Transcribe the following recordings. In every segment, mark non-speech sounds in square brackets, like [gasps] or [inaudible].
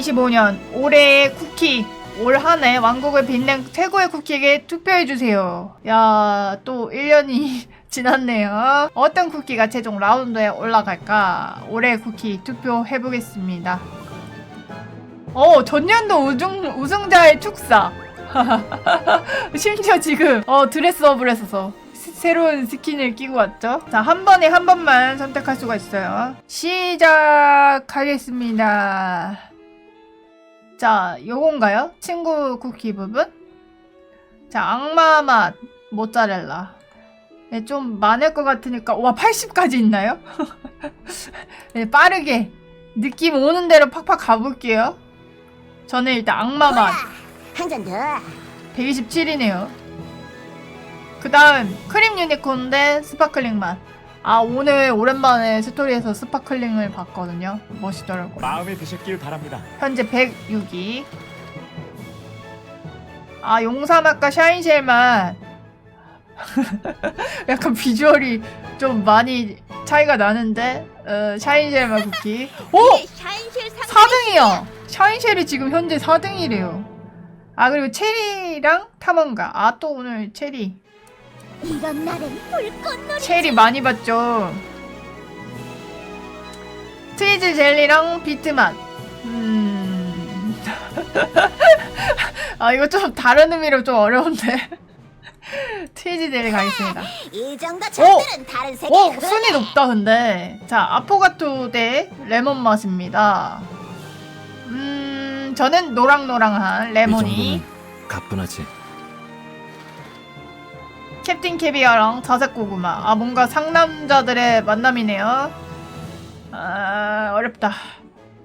2025년 올해의 쿠키 올 한 해 왕국을 빛낸 최고의 쿠키에게 투표해주세요. 야, 또 1년이 [laughs] 지났네요. 어떤 쿠키가 최종 라운드에 올라갈까? 올해의 쿠키 투표해보겠습니다. 어, 전년도 우승, 우승자의 축사. [laughs] 심지어 지금, 어, 드레스업을 했어서. 스- 새로운 스킨을 끼고 왔죠. 자, 한 번에 한 번만 선택할 수가 있어요. 시작하겠습니다. 자, 요건가요? 친구 쿠키 부분? 자, 악마 맛 모짜렐라. 네, 좀 많을 것 같으니까 와 80까지 있나요? 네, [laughs] 빠르게 느낌 오는 대로 팍팍 가볼게요. 저는 일단 악마 맛 한잔 더. 127이네요. 그 다음 크림 유니콘 대 스파클링 맛. 아 오늘 오랜만에 스토리에서 스파클링을 봤거든요. 멋있더라고요. 마음에 드셨길 바랍니다. 현재 106위. 아, 용사맛과 샤인쉘 맛. 약간 비주얼이 좀 많이 차이가 나는데, 어, 샤인쉘 맛 쿠키. 오! 샤인실 상 4등이요! 샤인쉘이 지금 현재 4등이래요. 아, 그리고 체리랑 탐험가. 아, 또 오늘 체리. 이런 날은 불꽃놀이. 체리 많이 봤죠. 트위즈 젤리랑 비트 맛. 음. [laughs] 아 이거 좀 다른 의미로 좀 어려운데. [laughs] 트위즈 젤리 가겠습니다. [laughs] 이 정도 정도는 다른 세계. 오 순위 높다 근데. 자 아포가토 대 레몬 맛입니다. 음 저는 노랑노랑한 레몬이. 가뿐하지. 캡틴 캐비어랑 자색 고구마. 아 뭔가 상남자들의 만남이네요. 아 어렵다.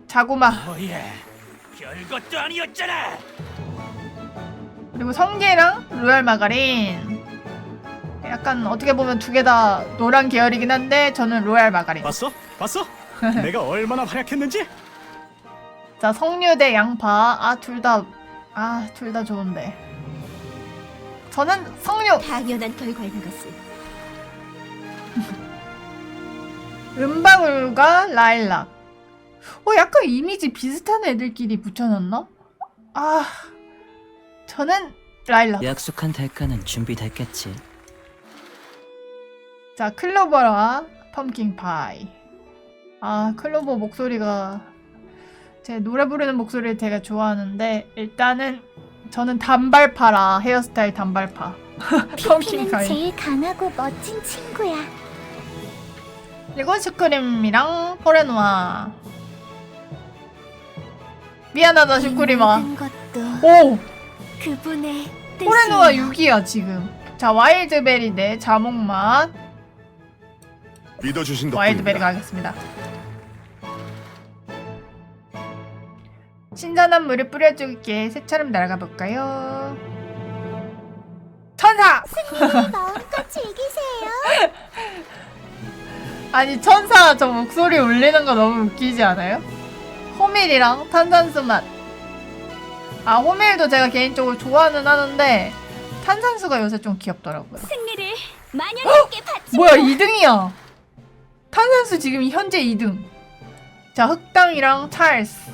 자구마 어예, 별것도 아니었잖아. 그리고 성게랑 로얄 마가린. 약간 어떻게 보면 두 개 다 노란 계열이긴 한데 저는 로얄 마가린. 봤어? 봤어? [laughs] 내가 얼마나 활약했는지? 자 석류 대 양파. 아 둘 다 아 둘 다 좋은데. 저는 석류. 당연한 결과에 나갔어. [laughs] 은방울과 라일락. 어, 약간 이미지 비슷한 애들끼리 붙여놨나? 아, 저는 라일락. 약속한 대가는 준비됐겠지. 자, 클로버와 펌킨 파이. 아, 클로버 목소리가 제 노래 부르는 목소리를 되게 좋아하는데 일단은 저는 단발파라 헤어스타일 단발파. [laughs] 펌킨 피피는 파이. 제일 강하고 멋진 친구야. 그리고 슈크림이랑 포레노아. 미안하다 슈크림아. 모든 것도 오, 그분의 포레노아 뜻이에요. 6이야 지금. 자 와일드베리 대 자몽맛 믿어주신 와일드베리 덕분입니다. 가겠습니다. 신선한 물을 뿌려줄게 새처럼 날아가 볼까요? 천사! 마음껏 즐기세요. [laughs] 아니 천사 저 목소리 울리는 거 너무 웃기지 않아요? 호밀이랑 탄산수 맛. 아 호밀도 제가 개인적으로 좋아는 하는데 탄산수가 요새 좀 귀엽더라고요. 승리를 마녀님께 바치. 뭐야 2등이야 탄산수 지금 현재 2등 자 흑당이랑 찰스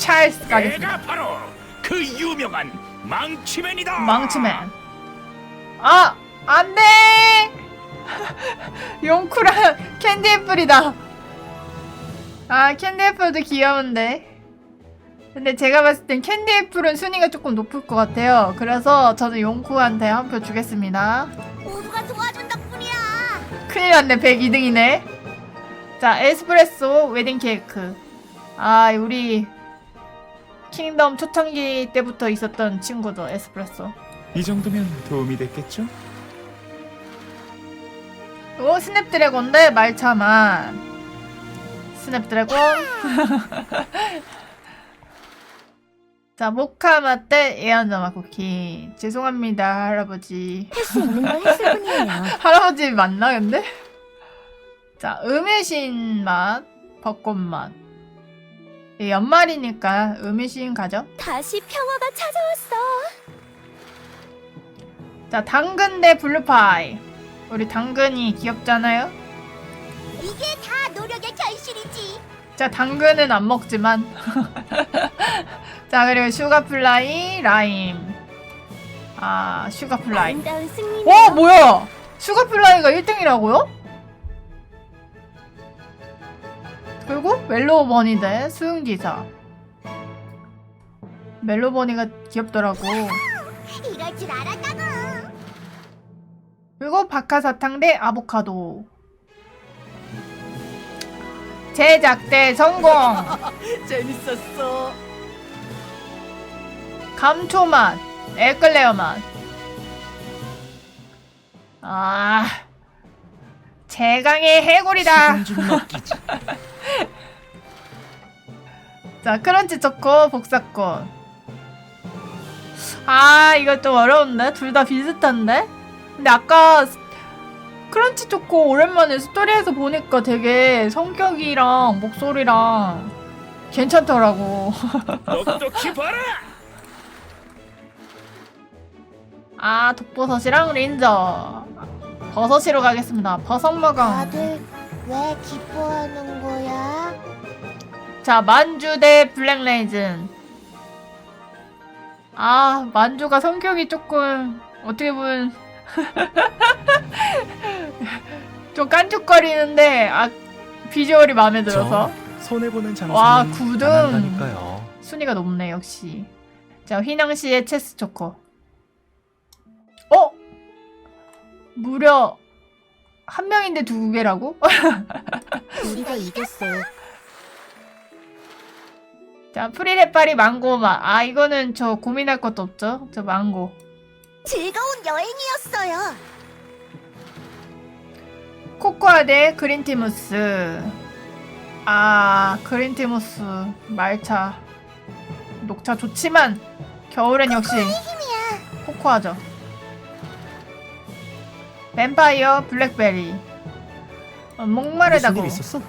찰스 가겠습니다. 내가 바로 그 유명한 망치맨이다. 망치맨. 아 안돼! [laughs] 용쿠랑 캔디 애플이다. 아 캔디 애플도 귀여운데. 근데 제가 봤을 땐 캔디 애플은 순위가 조금 높을 것 같아요. 그래서 저는 용쿠한테 한 표 주겠습니다. 모두가 도와준 덕분이야. 큰일 났네 102등이네. 자 에스프레소 웨딩 케이크. 아 우리 킹덤 초창기 때부터 있었던 친구죠 에스프레소. 이 정도면 도움이 됐겠죠? 오 스냅드래곤 대 말차만 스냅드래곤? 자 모카맛 대 예언자마 쿠키. 죄송합니다 할아버지. 할 수 있는 걸 했을 뿐이에요. [laughs] 할아버지 맞나 근데? 자 음유신 맛 벚꽃 맛. 예, 연말이니까 음유신 가죠 다시 평화가 찾아왔어. 자 당근 대 블루파이 우리 당근이 귀엽잖아요 이게 다 노력의 결실이지. 자, 당근은 안 먹지만. [laughs] 자, 그리고 슈가플라이, 라임. 아, 슈가플라이. 아름다운 승리. 와, 뭐야! 슈가플라이가 1등이라고요? 그리고 멜로우 버니 대 수용기사. 멜로우 버니가 귀엽더라고. 이럴 줄 알았다고. 그리고 박하사탕 대 아보카도. 제작 대 성공! [laughs] 재밌었어. 감초맛, 에클레어 맛. 아, 최강의 해골이다. [laughs] [laughs] 자, 크런치 초코 복사권. 아, 이거 좀 어려운데? 둘 다 비슷한데? 근데 아까 스- 크런치 초코 오랜만에 스토리에서 보니까 되게 성격이랑 목소리랑 괜찮더라고. [laughs] 똑똑히 봐라. 아, 독버섯이랑 린저. 버섯이로 가겠습니다. 버섯 먹어. 다들 왜 기뻐하는 거야? 자, 만주 대 블랙레이즌. 아, 만주가 성격이 조금 어떻게 보면 [laughs] 좀 깐죽거리는데 아 비주얼이 마음에 들어서 손해 보는 장사는 와, 안 구등. 한다니까요. 순위가 높네 역시. 자, 휘낭 씨의 체스 초코. 어? 무려 한 명인데 두 개라고? [laughs] 우리가 이겼어. 자, 프리레파리 망고 맛. 아, 이거는 저 고민할 것도 없죠? 저 망고. 즐거운 여행이었어요. 코코아 대 그린티무스. 아, 그린티무스. 말차. 녹차 좋지만, 겨울엔 역시 코코아죠. 뱀파이어 블랙베리. 어, 무슨 목마르다고. 일 있었어?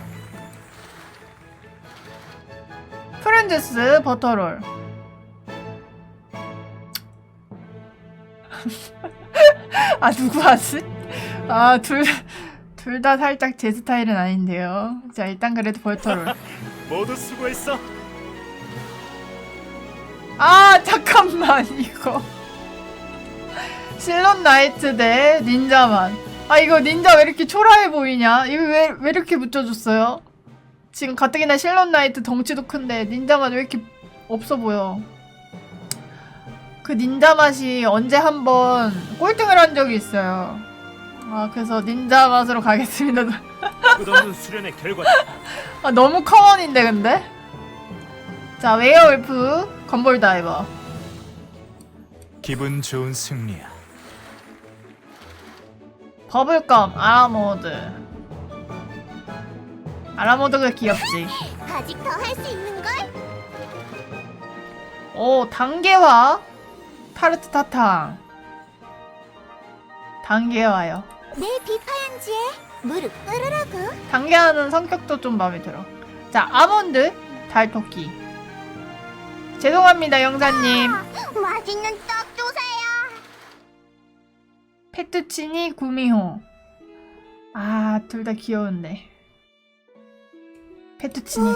프렌즈스 버터롤. [laughs] 아 누구 하지? 아 둘 둘 다 살짝 제 스타일은 아닌데요. 자 일단 그래도 버터롤. [laughs] 모두 수고했어. 아 잠깐만 이거 실론 나이트 대 닌자만. 아 이거 닌자 왜 이렇게 초라해 보이냐? 이거 왜 왜 이렇게 붙여줬어요? 지금 가뜩이나 실론 나이트 덩치도 큰데 닌자만 왜 이렇게 없어 보여? 그 닌자 맛이 언제 한번 꼴등을 한 적이 있어요. 아 그래서 닌자 맛으로 가겠습니다. 끝없는 수련의 결과 아 너무 커먼인데 근데? 자 웨어울프 건볼 다이버. 기분 좋은 승리야. 버블검 아라모드. 아라모드가 귀엽지. 아직 더 할 수 있는 걸? 오 단계화? 타르트 타탕. 단계화요. 내 비파연지에 무릎 꿇으라고. 단계화는 성격도 좀 마음에 들어. 자 아몬드 달토끼. 죄송합니다 영사님. 맛있는 떡 주세요. 페투치니 구미호. 아 둘 다 귀여운데. 페투치니.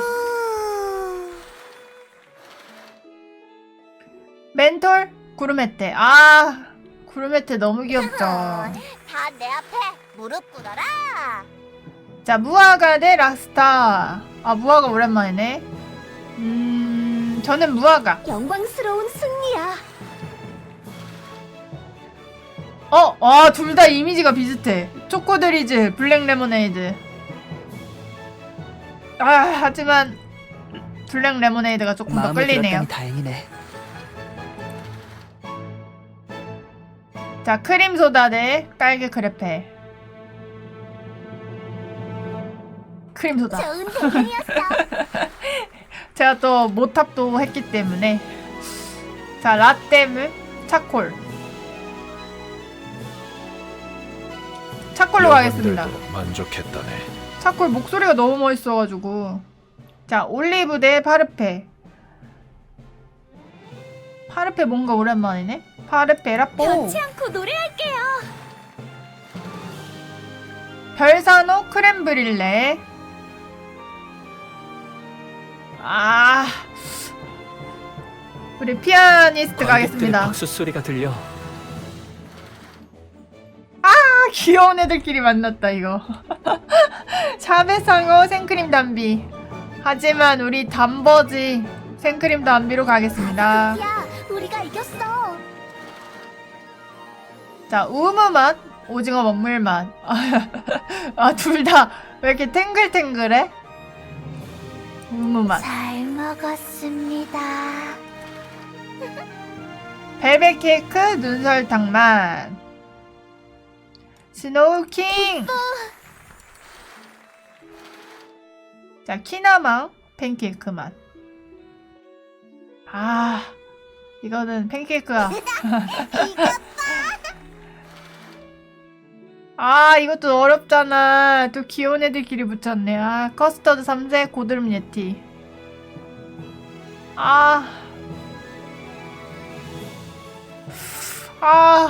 멘톨? 구르메테. 아 구르메테 너무 귀엽죠. 다 내 앞에 무릎 꿇어라. 자 무화과 대 락스타. 아 무화과 오랜만이네. 음 저는 무화과 영광스러운 승리야. 어, 아, 둘 다 이미지가 비슷해. 초코드리즈, 블랙 레모네이드. 아, 하지만 블랙 레모네이드가 조금 더 끌리네요. 들었다니 다행이네. 자, 크림 소다 대 딸기 크레페. 크림 소다. 좋은 대결이었어. [laughs] 제가 또 모탑도 했기 때문에. 자, 라떼물 차콜. 차콜로 가겠습니다. 만족했다네. 차콜 목소리가 너무 멋있어가지고 자 올리브 대 파르페 파르페 뭔가 오랜만이네 파르페 라뽀 변치 않고 노래할게요. 별사노 크렘브릴레 아 우리 피아니스트 가겠습니다. 박수 소리가 들려. 귀여운 애들끼리 만났다 이거. [laughs] 샤베상어 생크림 담비. 하지만 우리 담버지 생크림 담비로 가겠습니다. 야, 우리가 이겼어. 자 우무 맛, 오징어 먹물 맛. [laughs] 아둘 다 왜 이렇게 탱글탱글해? 우무 맛. 잘 먹었습니다. [laughs] 벨벳 케이크 눈설탕 맛. 스노우킹. 자 키나망 팬케이크 맛. 아 이거는 팬케이크야. [laughs] [laughs] 아 이것도 어렵잖아. 또 귀여운 애들끼리 붙였네. 아 커스터드 3세 고드름 예티. 아. [laughs] 아.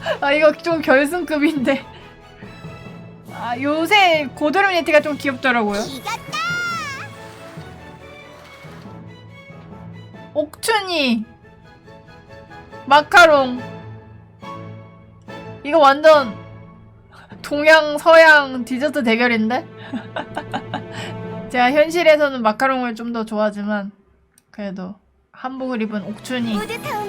[laughs] 아 이거 좀 결승급인데. 아 요새 고드름 예티가 좀 귀엽더라고요. 이겼다. 옥춘이 마카롱 이거 완전 동양 서양 디저트 대결인데 [laughs] 제가 현실에서는 마카롱을 좀 더 좋아하지만 그래도 한복을 입은 옥춘이 뿌듯합니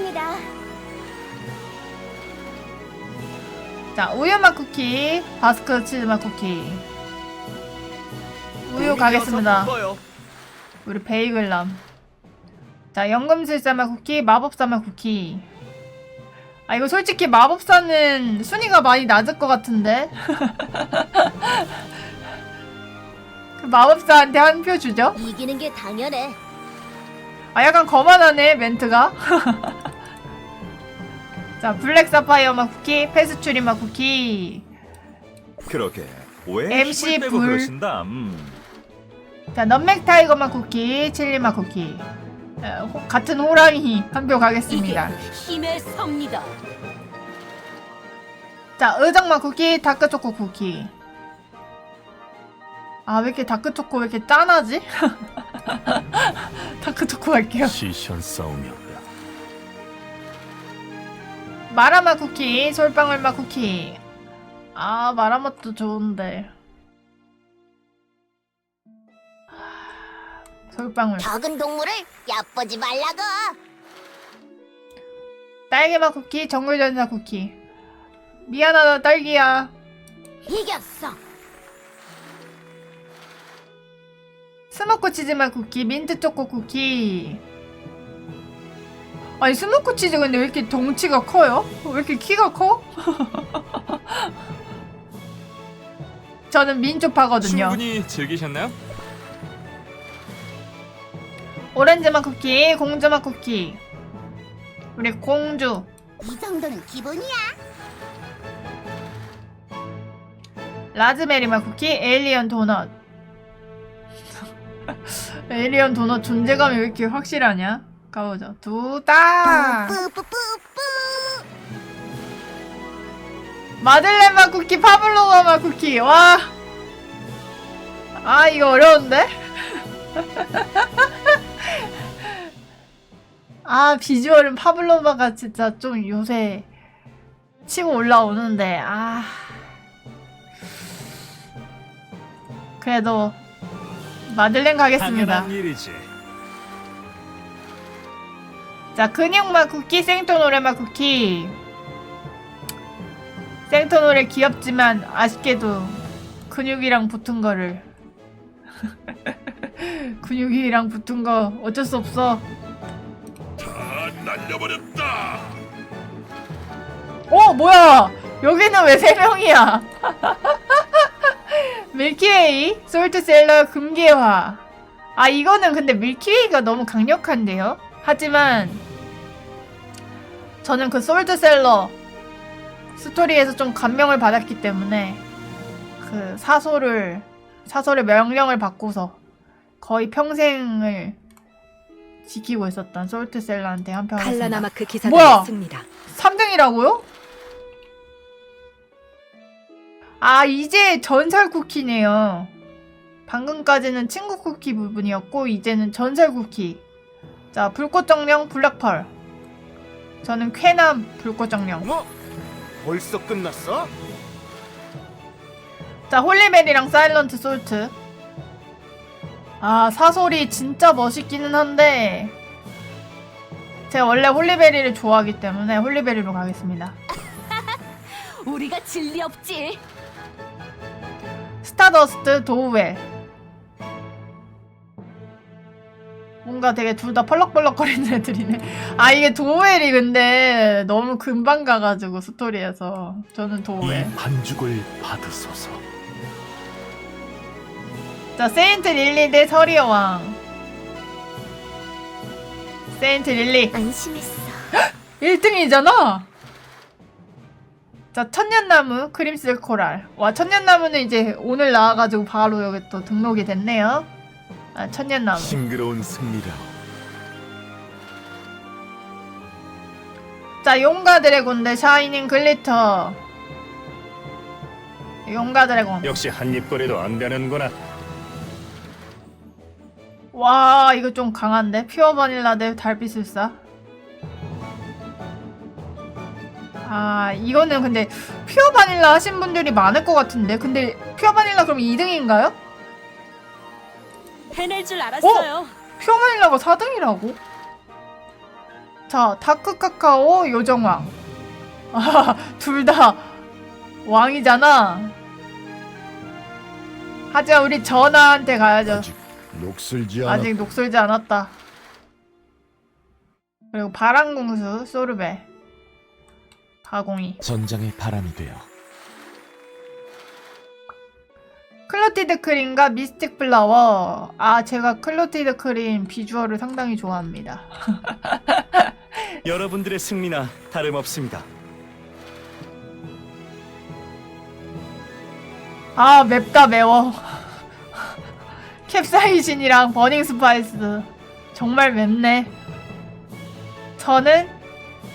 자 우유맛 쿠키 바스크 치즈맛 쿠키 우유 가겠습니다 우리 베이글남. 자, 연금술사맛 쿠키, 마법사맛 쿠키. 아, 이거 솔직히 마법사는 순위가 많이 낮을 것 같은데? [laughs] 그 마법사한테 한 표 주죠? 이기는 게 당연해. 아, 약간 거만하네, 멘트가. [laughs] 자, 블랙 사파이어 맛 쿠키, 페스츄리 맛 쿠키. 그러게 왜 MC 힘을 빼고 불. 그러신다. 음. 자, 넌맥 타이거 맛 쿠키, 칠리 맛 쿠키. 어, 호- 같은 호랑이 한표 가겠습니다. 힘의 섭니다. 자, 의정 맛 쿠키, 다크 초코 쿠키. 아, 왜 이렇게 다크 초코 왜 이렇게 짠하지? [laughs] 다크 초코 할게요. 시선 싸움이었다. 마라맛 쿠키, 솔방울맛 쿠키. 아, 마라맛도 좋은데. 하, 솔방울. 적은 동물을 얕보지 말라고. 딸기맛 쿠키, 정글전사 쿠키. 미안하다, 딸기야. 이겼어. 스모크 치즈맛 쿠키, 민트 초코 쿠키. 아니 스모크 치즈 근데 왜 이렇게 덩치가 커요? 왜 이렇게 키가 커? [laughs] 저는 민초파거든요. 충분히 즐기셨나요? 오렌지맛 쿠키, 공주맛 쿠키. 우리 공주. 이 정도는 기본이야. 라즈베리맛 쿠키, 에일리언 도넛. [laughs] 에일리언 도넛 존재감이 왜 이렇게 확실하냐? 가보자. 두 땅. 뿌뿌뿌뿌. 마들렌 맛 쿠키, 파블로바 맛 쿠키. 와. 아, 이거 어려운데? [laughs] 아, 비주얼은 파블로바가 진짜 좀 요새 치고 올라오는데, 아. 그래도 마들렌 가겠습니다. 당연한 일이지. 자, 근육맛 쿠키, 생토노레맛 쿠키. 생토노레 귀엽지만 아쉽게도 근육이랑 붙은 거를. [laughs] 근육이랑 붙은 거 어쩔 수 없어. 다 날려버렸다. 어, 뭐야! 여기는 왜 세 명이야? [laughs] 밀키웨이, 솔트셀러, 금계화. 아, 이거는 근데 밀키웨이가 너무 강력한데요? 하지만, 저는 그 솔트셀러 스토리에서 좀 감명을 받았기 때문에, 그 사소를, 사소의 명령을 받고서 거의 평생을 지키고 있었던 솔트셀러한테 하겠습니다. 칼라나마크 기사단의 뭐야? 승리다. 3등이라고요? 아, 이제 전설 쿠키네요. 방금까지는 친구 쿠키 부분이었고 이제는 전설 쿠키. 자 불꽃 정령 블랙펄. 저는 쾌남 불꽃 정령. 뭐? 벌써 끝났어? 자 홀리베리랑 사일런트 솔트. 아 사솔이 진짜 멋있기는 한데 제가 원래 홀리베리를 좋아하기 때문에 홀리베리로 가겠습니다. [laughs] 우리가 진리 없지. 스타더스트 도우웰 뭔가 되게 둘 다 펄럭펄럭거리는 [laughs] 애들이네. 아 이게 도우웰이 근데 너무 금방 가가지고 스토리에서. 저는 도우웰 반죽을 받으소서. 자 세인트 릴리 대 서리어 왕. 세인트 릴리. 안심했어. [gasps] 1등이잖아! 자 천년나무 크림슬 코랄. 와 천년나무는 이제 오늘 나와가지고 바로 여기 또 등록이 됐네요 아 천년나무 싱그러운 승리라. 자, 용가 드래곤 대 샤이닝 글리터. 용가 드래곤. 역시 한입거리도 안 되는구나. 와, 이거 좀 강한데? 퓨어 바닐라 대 달빛 술사. 아, 이거는 근데 퓨어 바닐라 하신 분들이 많을 것 같은데. 근데 퓨어 바닐라 그럼 2등인가요? 해낼 줄 알았어요. 퓨어 바닐라가 4등이라고? 자, 다크 카카오 요정왕. 아, [laughs] 둘 다 왕이잖아. 하지만 우리 전하한테 가야죠. 녹슬지 아직 녹슬지 않았다. 그리고 바람궁수 소르베. 가공이. 전장의 바람이 되어 클로티드 크림과 미스틱 플라워. 아, 제가 클로티드 크림 비주얼을 상당히 좋아합니다. [laughs] 여러분들의 승리나 다름없습니다. 아 맵다 매워 캡사이신이랑 버닝 스파이스 정말 맵네 저는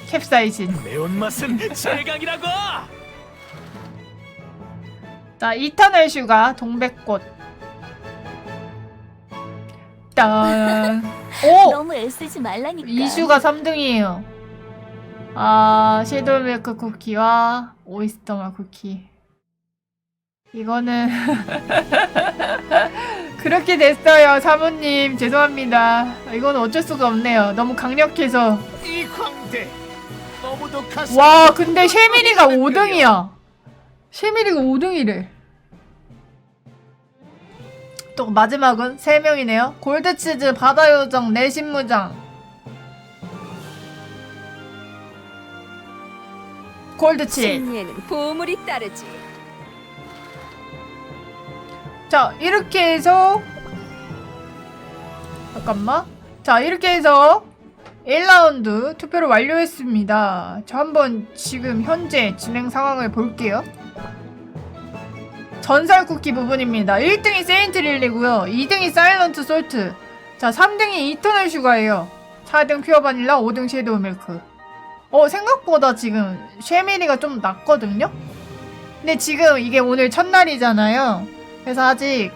캡사이신 매운맛은 [laughs] 최강이라고! 자 이터널 슈가 동백꽃. 딴 [laughs] 오! 너무 애쓰지 말라니까. 이슈가 3등이에요. 아 섀도우 밀크 쿠키와 오이스터 맛 쿠키. 이거는 [laughs] 그렇게 됐어요 사모님. 죄송합니다. 이건 어쩔 수가 없네요. 너무 강력해서. 이 광대 너무도 가슴 와 근데 쉐미리가 5등이야 쉐미리가 5등이래. 또 마지막은 3명이네요. 골드치즈 바다요정 내신무장. 골드치즈. 승리에는 보물이 따르지. 자 이렇게 해서 잠깐만. 자 이렇게 해서 1라운드 투표를 완료했습니다. 저 한번 지금 현재 진행 상황을 볼게요. 전설 쿠키 부분입니다. 1등이 세인트 릴리고요. 2등이 사일런트 솔트. 자 3등이 이터널 슈가예요. 4등 퓨어 바닐라 5등 섀도우 밀크. 어 생각보다 지금 쉐미리가 좀 낫거든요? 근데 지금 이게 오늘 첫날이잖아요. 그래서 아직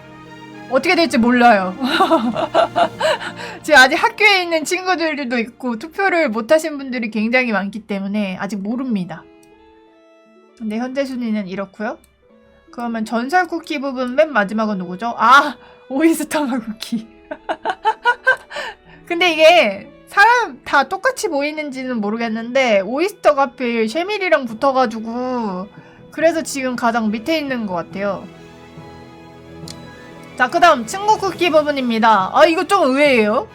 어떻게 될지 몰라요. [laughs] 지금 아직 학교에 있는 친구들도 있고 투표를 못 하신 분들이 굉장히 많기 때문에 아직 모릅니다. 근데 현재 순위는 이렇고요. 그러면 전설 쿠키 부분 맨 마지막은 누구죠? 아 오이스터마 쿠키. [laughs] 근데 이게 사람 다 똑같이 보이는지는 모르겠는데 오이스터가 하필 쉐밀이랑 붙어가지고 그래서 지금 가장 밑에 있는 것 같아요. 자, 그 다음 친구 쿠키 부분입니다. 아, 이거 좀 의외예요.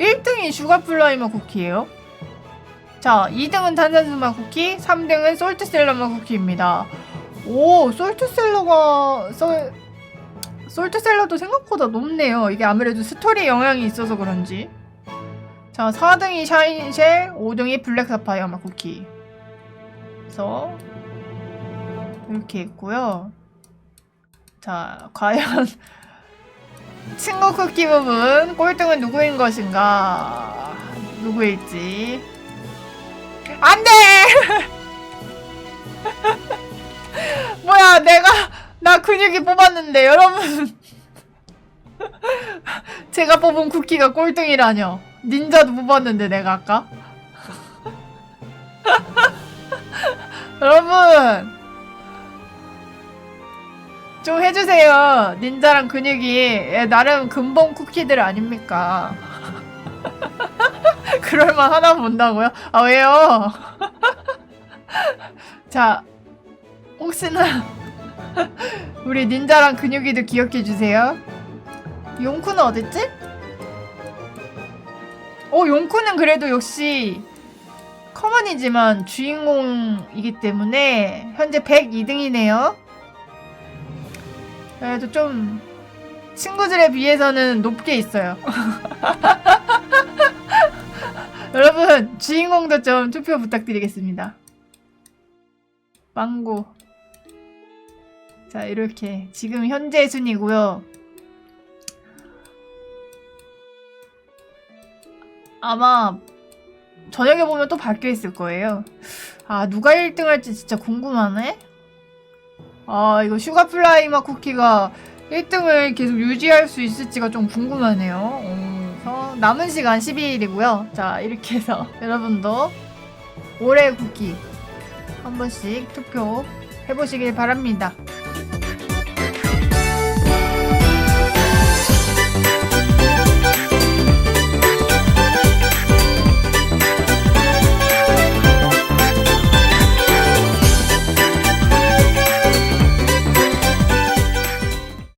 1등이 슈가 플라이머 쿠키예요. 자, 2등은 탄산수맛 쿠키, 3등은 솔트셀러맛 쿠키입니다. 오, 솔트셀러가 썰 솔트셀러도 생각보다 높네요. 이게 아무래도 스토리 영향이 있어서 그런지. 자, 4등이 샤인쉘, 5등이 블랙 사파이어 맛 쿠키. 그래서 이렇게 있고요. 자, 과연 [laughs] 친구 쿠키 부분 꼴등은 누구인 것인가? 누구일지. 안 돼! [laughs] 뭐야, 내가, 나 근육이 뽑았는데, 여러분. [laughs] 제가 뽑은 쿠키가 꼴등이라뇨. 닌자도 뽑았는데 내가 아까. 여러분 좀 해주세요. 닌자랑 근육이 예, 나름 근본 쿠키들 아닙니까? [laughs] 그럴만 하나 본다고요? 아 왜요? [laughs] 자 혹시나 [laughs] 우리 닌자랑 근육이도 기억해 주세요. 용쿠는 어딨지? 어 용쿠는 그래도 역시 커먼이지만 주인공이기 때문에 현재 102등이네요. 그래도 좀 친구들에 비해서는 높게 있어요. [laughs] 여러분 주인공도 좀 투표 부탁드리겠습니다. 망고. 자 이렇게 지금 현재 순이고요. 아마 저녁에 보면 또 바뀌어 있을 거예요. 아 누가 1등 할지 진짜 궁금하네. 아 이거 슈가플라이마 쿠키가 1등을 계속 유지할 수 있을지가 좀 궁금하네요. 어, 그래서 남은 시간 12일이고요. 자 이렇게 해서 [laughs] 여러분도 올해 쿠키 한 번씩 투표 해보시길 바랍니다.